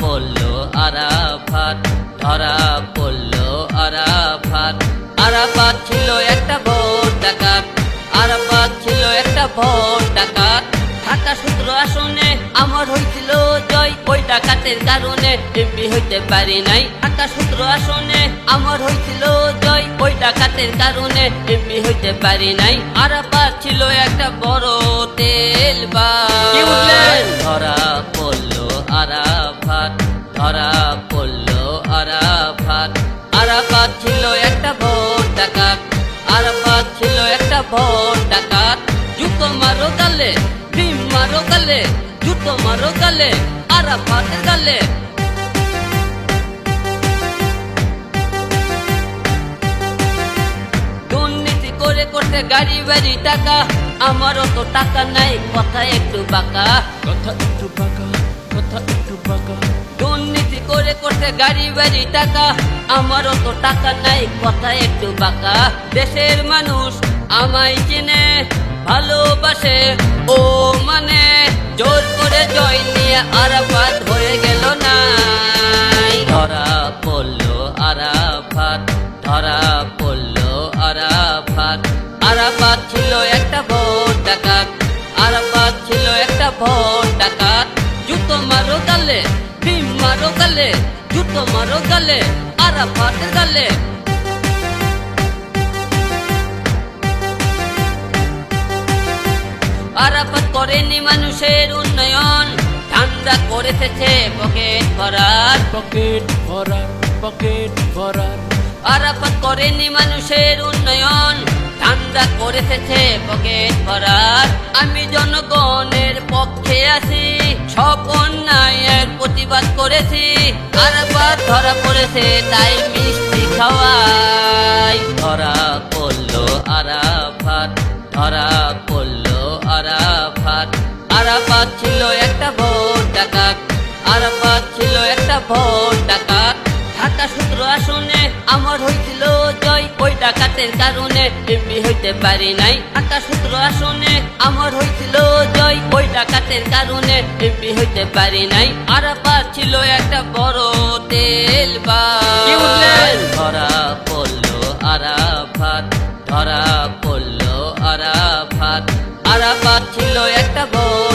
পড়ল আরাফাত ধরা পড়ল আরাফাত। আরাফাত ছিল একটা ভোট ডাকাত আরাফাত ছিল একটা ভোট ডাকাত। ঢাকা সূত্র আসনে আমার হয়েছিল জয় ওই ডাকাতের কারণে এমপি হইতে পারি নাই। ঢাকা সূত্র আসনে আমার হয়েছিল জয় ওই ডাকাতের কারণে এমপি হইতে পারি নাই। আরাফাত ছিল একটা বড় তেল বা ধরা পড়ল ধরা পড়ল আরাফাত। আরাফাত ছিল একটা ভোট ডাকাত। আরাফাত ছিল একটা ভোট ডাকাত। জুতো মারো গালে, ডিম মারো গালে, জুতো মারো গালে, আরাফাতের গালে। করে করতে গাড়ি বাড়ি টাকা, আমারও তো টাকা নাই, কথা একটু বাঁকা। কথা একটু বাঁকা। করে গাড়ি বাড়ি টাকা, আমারও তো টাকা নাই, কথা একটু বাঁকা। দেশের মানুষ আমায় চিনে, ভালোবাসে, ও মানে জোর করে জয় নিয়ে আরাফাত হয়ে গেল না ধরা পড়ল আরাফাত, ধরা পড়ল আরাফাত। আরাফাত ছিল একটা ভোট ডাকাত, আরাফাত ছিল একটা ভোট ডাকাত। জুতো মারো গালে, ভীম মারো গালে জুতো মারো গালে আরাফাতের গালে আরাফাত করেনি মানুষের উন্নয়ন ঠান্ডা করে থেছে পকেট ভরার। পকেট ভরার পকেট ভরার। আরাফাত করেনি মানুষের উন্নয়ন ঠান্ডা করে থেছে পকেট ভরার। আমি জনগণের পক্ষে আছি অন্যায়ের প্রতিবাদ করেছি আরাফাত ধরা পড়েছে, তাই মিষ্টি খাওয়াই। ধরা পড়ল আরাফাত, ধরা পড়ল আরাফাত। আরাফাত ছিল একটা ভোট ডাকাত, আরাফাত ছিল একটা ভোট ডাকাত। ঢাকা সূত্র আসনে আমার হয়েছিল জয়, ওই ডাকাতের কারণে এমনি হইতে পারি নাই। ঢাকা সূত্র আসনে আমার হয়েছিল জয় ডাকাতের কারণে এমপি হইতে পারি নাই। আরাফাত ছিল একটা বড় তেল বা? ধরা পড়ল আরাফাত ধরা পড়ল আরাফাত। আরাফাত ছিল একটা ভোট